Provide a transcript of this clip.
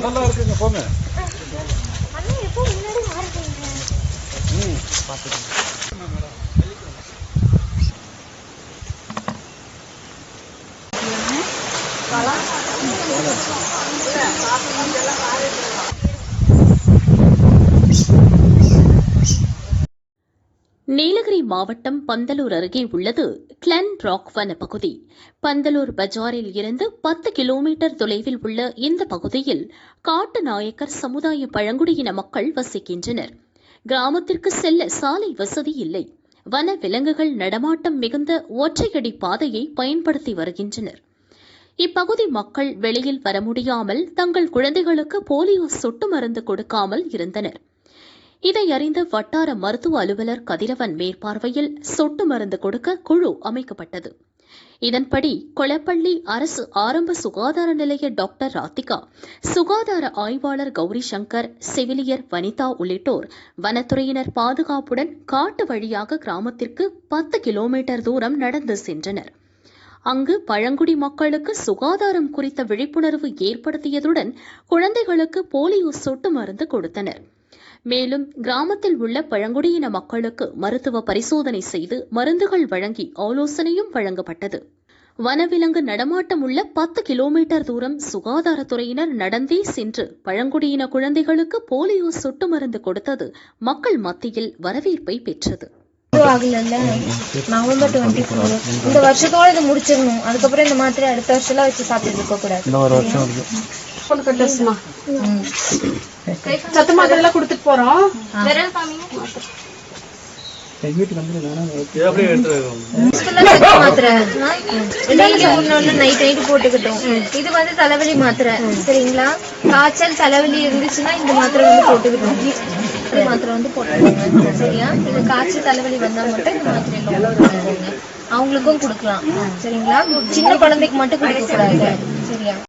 அதெல்லாம் இருக்குங்க போங்க. அண்ணா எப்போ நீலகிரி மாவட்டம் பந்தலூர் அருகே உள்ளது கிளன் ராக் வன பகுதி. பந்தலூர் பஜாரில் இருந்து பத்து கிலோமீட்டர் தொலைவில் உள்ள இந்த பகுதியில் காட்டு நாயக்கர் சமுதாய பழங்குடியின மக்கள் வசிக்கின்றனர். கிராமத்திற்கு செல்ல சாலை வசதி இல்லை. வன விலங்குகள் நடமாட்டம் மிகுந்த ஒற்றையடி பாதையை பயன்படுத்தி வருகின்றனர். இப்பகுதி மக்கள் வெளியில் வர முடியாமல் தங்கள் குழந்தைகளுக்கு போலியோ சொட்டு மருந்து கொடுக்காமல் இருந்தனர். இதை அறிந்த வட்டார மருத்துவ அலுவலர் கதிரவன் மேற்பார்வையில் சொட்டு மருந்து கொடுக்க குழு அமைக்கப்பட்டது. இதன்படி கொளப்பள்ளி அரசு ஆரம்ப சுகாதார நிலைய டாக்டர் ராதிகா சுகாதார ஆய்வாளர் கௌரி சங்கர் செவிலியர் வனிதா உள்ளிட்டோர் வனத்துறையினர் பாதுகாப்புடன் காட்டு வழியாக கிராமத்திற்கு பத்து கிலோமீட்டர் தூரம் நடந்து சென்றனர். அங்கு பழங்குடி மக்களுக்கு சுகாதாரம் குறித்த விழிப்புணர்வு ஏற்படுத்தியதுடன் குழந்தைகளுக்கு போலியோ சொட்டு மருந்து கொடுத்தனர். மேலும் கிராமத்தில் உள்ள பழங்குடியின மக்களுக்கு மருத்துவ பரிசோதனை செய்து மருந்துகள் வழங்கி ஆலோசனையும் வழங்கப்பட்டது. வனவிலங்கு நடமாட்டம் உள்ள பத்து கிலோமீட்டர் தூரம் சுகாதாரத்துறையினர் நடந்தே சென்று பழங்குடியின குழந்தைகளுக்கு போலியோ சொட்டு மருந்து கொடுத்தது மக்கள் மத்தியில் வரவேற்பை பெற்றது. இது ஆகலல்ல. நவம்பர் டுவெண்ட்டி ஃபோர் இந்த வருஷத்தோட இது முடிச்சிடணும். அதுக்கப்புறம் இந்த மாத்திரை அடுத்த வருஷம்லாம் வச்சு சாப்பிட்டு இருக்க. கூடாது கொண்டு கட்டஸ்மா சத்து மாத்திரை எல்லாம் கொடுத்துட்டு போறோம். மாத்திரை. போட்டுக்கிட்டோம். இது வந்து தலைவலி மாத்திரை. சரிங்களா? காய்ச்சல் தலைவலி இருந்துச்சுன்னா இந்த மாத்திரை வந்து போட்டுக்கிட்டோம். இந்த மாத்திரை வந்து போட்டுக்கோங்க சரியா? இது காய்ச்சல் தலைவலி வந்தா மட்டும் இந்த போட்டுக்கோங்க அவங்களுக்கும் கொடுக்கலாம். சரிங்களா? சின்ன குழந்தைக்கு மட்டும் கொடுக்க கூடாது சரியா?